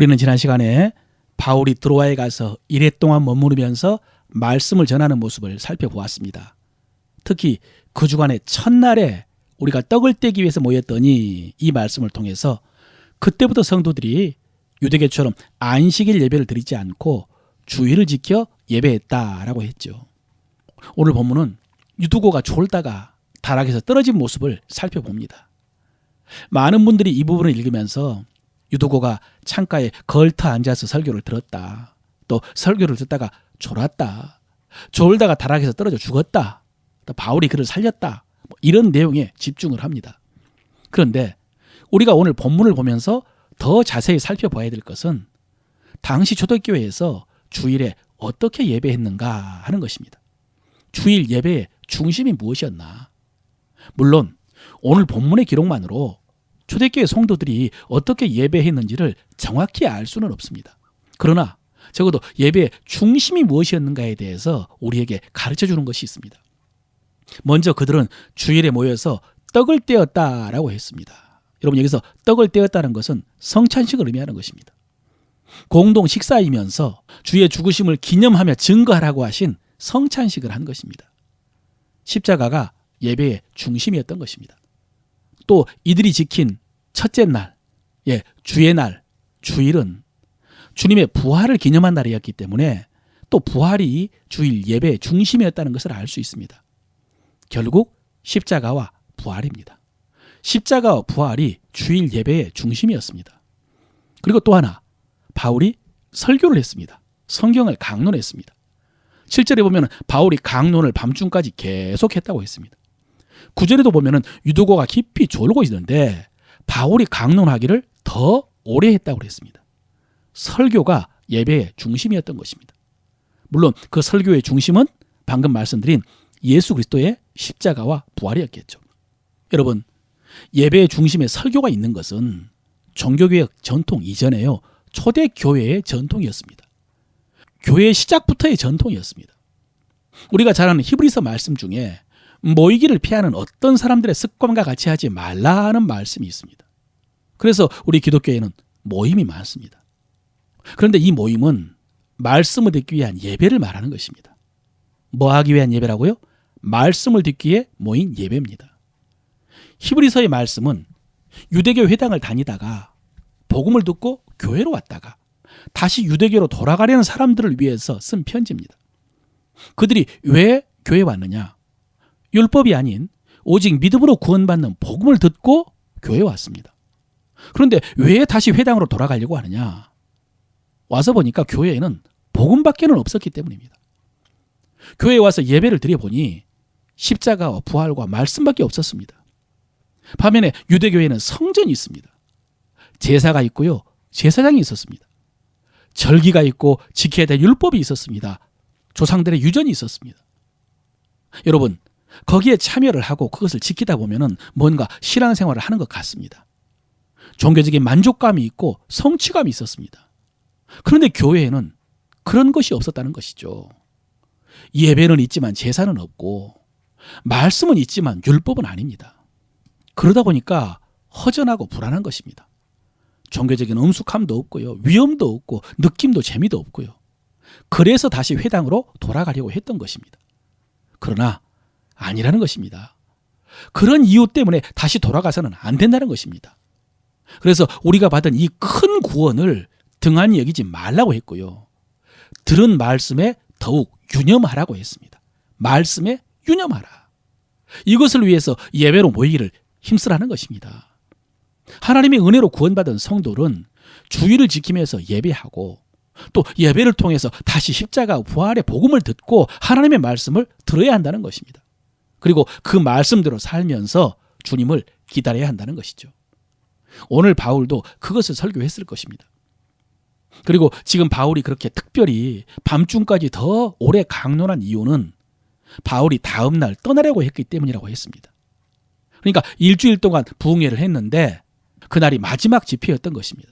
우리는 지난 시간에 바울이 드로아에 가서 이래 동안 머무르면서 말씀을 전하는 모습을 살펴보았습니다. 특히 그 주간의 첫날에 우리가 떡을 떼기 위해서 모였더니 이 말씀을 통해서 그때부터 성도들이 유대교처럼 안식일 예배를 드리지 않고 주의를 지켜 예배했다라고 했죠. 오늘 본문은 유두고가 졸다가 다락에서 떨어진 모습을 살펴봅니다. 많은 분들이 이 부분을 읽으면서 유두고가 창가에 걸터 앉아서 설교를 들었다. 또 설교를 듣다가 졸았다. 졸다가 다락에서 떨어져 죽었다. 또 바울이 그를 살렸다. 뭐 이런 내용에 집중을 합니다. 그런데 우리가 오늘 본문을 보면서 더 자세히 살펴봐야 될 것은 당시 초대교회에서 주일에 어떻게 예배했는가 하는 것입니다. 주일 예배의 중심이 무엇이었나? 물론 오늘 본문의 기록만으로 초대교회 성도들이 어떻게 예배했는지를 정확히 알 수는 없습니다. 그러나 적어도 예배의 중심이 무엇이었는가에 대해서 우리에게 가르쳐 주는 것이 있습니다. 먼저 그들은 주일에 모여서 떡을 떼었다라고 했습니다. 여러분 여기서 떡을 떼었다는 것은 성찬식을 의미하는 것입니다. 공동 식사이면서 주의 죽으심을 기념하며 증거하라고 하신 성찬식을 한 것입니다. 십자가가 예배의 중심이었던 것입니다. 또 이들이 지킨 첫째 날, 예, 주의 날, 주일은 주님의 부활을 기념한 날이었기 때문에 또 부활이 주일 예배의 중심이었다는 것을 알 수 있습니다. 결국 십자가와 부활입니다. 십자가와 부활이 주일 예배의 중심이었습니다. 그리고 또 하나, 바울이 설교를 했습니다. 성경을 강론했습니다. 7절에 보면 바울이 강론을 밤중까지 계속했다고 했습니다. 9절에도 보면 유도고가 깊이 졸고 있는데 바울이 강론하기를 더 오래 했다고 했습니다. 설교가 예배의 중심이었던 것입니다. 물론 그 설교의 중심은 방금 말씀드린 예수 그리스도의 십자가와 부활이었겠죠. 여러분, 예배의 중심에 설교가 있는 것은 종교개혁 전통 이전에요. 초대 교회의 전통이었습니다. 교회 시작부터의 전통이었습니다. 우리가 잘 아는 히브리서 말씀 중에 모이기를 피하는 어떤 사람들의 습관과 같이 하지 말라 하는 말씀이 있습니다. 그래서 우리 기독교에는 모임이 많습니다. 그런데 이 모임은 말씀을 듣기 위한 예배를 말하는 것입니다. 뭐 하기 위한 예배라고요? 말씀을 듣기 위해 모인 예배입니다. 히브리서의 말씀은 유대교 회당을 다니다가 복음을 듣고 교회로 왔다가 다시 유대교로 돌아가려는 사람들을 위해서 쓴 편지입니다. 그들이 왜 교회 왔느냐? 율법이 아닌 오직 믿음으로 구원받는 복음을 듣고 교회 왔습니다. 그런데 왜 다시 회당으로 돌아가려고 하느냐? 와서 보니까 교회에는 복음밖에는 없었기 때문입니다. 교회에 와서 예배를 드려보니 십자가와 부활과 말씀밖에 없었습니다. 반면에 유대교회는 성전이 있습니다. 제사가 있고요. 제사장이 있었습니다. 절기가 있고 지켜야 될 율법이 있었습니다. 조상들의 유전이 있었습니다. 여러분, 거기에 참여를 하고 그것을 지키다 보면은 뭔가 신앙생활을 하는 것 같습니다. 종교적인 만족감이 있고 성취감이 있었습니다. 그런데 교회에는 그런 것이 없었다는 것이죠. 예배는 있지만 제사는 없고 말씀은 있지만 율법은 아닙니다. 그러다 보니까 허전하고 불안한 것입니다. 종교적인 엄숙함도 없고요. 위험도 없고 느낌도 재미도 없고요. 그래서 다시 회당으로 돌아가려고 했던 것입니다. 그러나 아니라는 것입니다. 그런 이유 때문에 다시 돌아가서는 안 된다는 것입니다. 그래서 우리가 받은 이 큰 구원을 등한히 여기지 말라고 했고요. 들은 말씀에 더욱 유념하라고 했습니다. 말씀에 유념하라. 이것을 위해서 예배로 모이기를 힘쓰라는 것입니다. 하나님의 은혜로 구원받은 성도는 주의를 지키면서 예배하고 또 예배를 통해서 다시 십자가 부활의 복음을 듣고 하나님의 말씀을 들어야 한다는 것입니다. 그리고 그 말씀대로 살면서 주님을 기다려야 한다는 것이죠. 오늘 바울도 그것을 설교했을 것입니다. 그리고 지금 바울이 그렇게 특별히 밤중까지 더 오래 강론한 이유는 바울이 다음날 떠나려고 했기 때문이라고 했습니다. 그러니까 일주일 동안 부흥회를 했는데 그날이 마지막 집회였던 것입니다.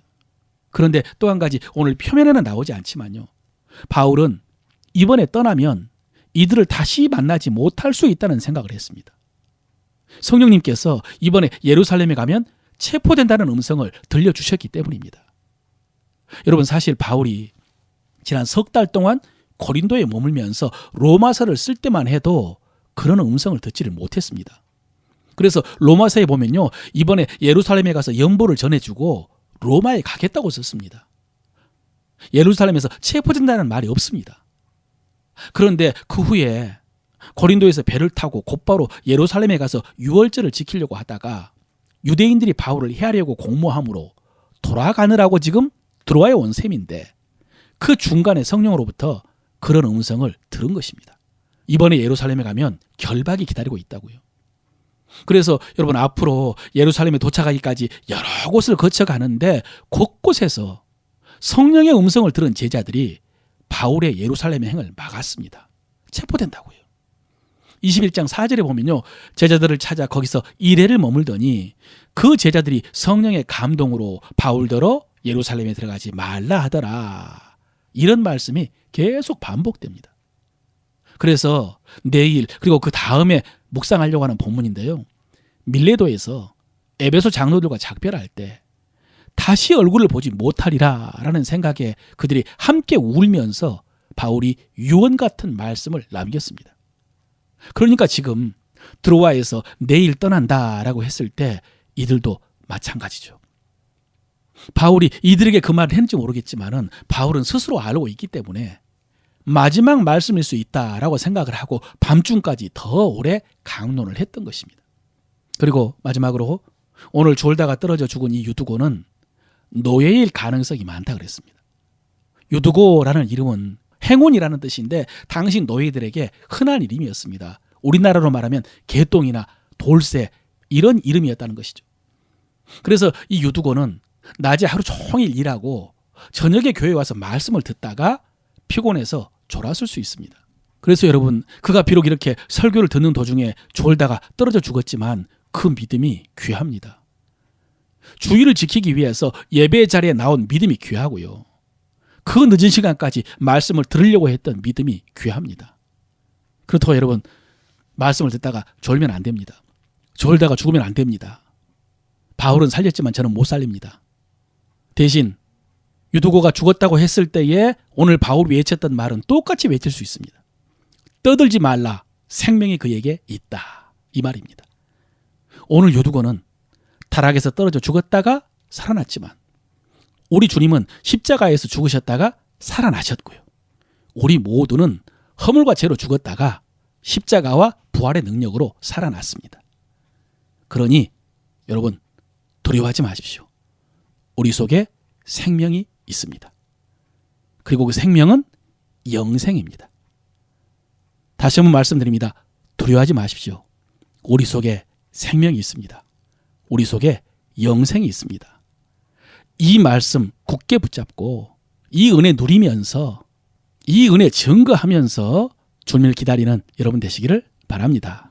그런데 또 한 가지 오늘 표면에는 나오지 않지만요. 바울은 이번에 떠나면 이들을 다시 만나지 못할 수 있다는 생각을 했습니다. 성령님께서 이번에 예루살렘에 가면 체포된다는 음성을 들려주셨기 때문입니다. 여러분 사실 바울이 지난 석 달 동안 고린도에 머물면서 로마서를 쓸 때만 해도 그런 음성을 듣지를 못했습니다. 그래서 로마서에 보면요. 이번에 예루살렘에 가서 연보를 전해주고 로마에 가겠다고 썼습니다. 예루살렘에서 체포된다는 말이 없습니다. 그런데 그 후에 고린도에서 배를 타고 곧바로 예루살렘에 가서 유월절을 지키려고 하다가 유대인들이 바울을 해하려고 공모함으로 돌아가느라고 지금 들어와야 온 셈인데 그 중간에 성령으로부터 그런 음성을 들은 것입니다. 이번에 예루살렘에 가면 결박이 기다리고 있다고요. 그래서 여러분 앞으로 예루살렘에 도착하기까지 여러 곳을 거쳐 가는데 곳곳에서 성령의 음성을 들은 제자들이 바울의 예루살렘 행을 막았습니다. 체포된다고요. 21장 4절에 보면요. 제자들을 찾아 거기서 이래를 머물더니 그 제자들이 성령의 감동으로 바울더러 예루살렘에 들어가지 말라 하더라. 이런 말씀이 계속 반복됩니다. 그래서 내일 그리고 그 다음에 묵상하려고 하는 본문인데요. 밀레도에서 에베소 장로들과 작별할 때 다시 얼굴을 보지 못하리라라는 생각에 그들이 함께 울면서 바울이 유언 같은 말씀을 남겼습니다. 그러니까 지금 드로아에서 내일 떠난다라고 했을 때 이들도 마찬가지죠. 바울이 이들에게 그 말을 했는지 모르겠지만은 바울은 스스로 알고 있기 때문에 마지막 말씀일 수 있다라고 생각을 하고 밤중까지 더 오래 강론을 했던 것입니다. 그리고 마지막으로 오늘 졸다가 떨어져 죽은 이 유두고는 노예일 가능성이 많다 그랬습니다. 유두고라는 이름은 행운이라는 뜻인데 당시 노예들에게 흔한 이름이었습니다. 우리나라로 말하면 개똥이나 돌쇠 이런 이름이었다는 것이죠. 그래서 이 유두고는 낮에 하루 종일 일하고 저녁에 교회 와서 말씀을 듣다가 피곤해서 졸았을 수 있습니다. 그래서 여러분 그가 비록 이렇게 설교를 듣는 도중에 졸다가 떨어져 죽었지만 그 믿음이 귀합니다. 주의를 지키기 위해서 예배 자리에 나온 믿음이 귀하고요. 그 늦은 시간까지 말씀을 들으려고 했던 믿음이 귀합니다. 그렇다고 여러분 말씀을 듣다가 졸면 안 됩니다. 졸다가 죽으면 안 됩니다. 바울은 살렸지만 저는 못 살립니다. 대신 유두고가 죽었다고 했을 때에 오늘 바울이 외쳤던 말은 똑같이 외칠 수 있습니다. 떠들지 말라. 생명이 그에게 있다. 이 말입니다. 오늘 유두고는 타락에서 떨어져 죽었다가 살아났지만 우리 주님은 십자가에서 죽으셨다가 살아나셨고요. 우리 모두는 허물과 죄로 죽었다가 십자가와 부활의 능력으로 살아났습니다. 그러니 여러분 두려워하지 마십시오. 우리 속에 생명이 있습니다. 그리고 그 생명은 영생입니다. 다시 한번 말씀드립니다. 두려워하지 마십시오. 우리 속에 생명이 있습니다. 우리 속에 영생이 있습니다. 이 말씀 굳게 붙잡고 이 은혜 누리면서 이 은혜 증거하면서 주님을 기다리는 여러분 되시기를 바랍니다.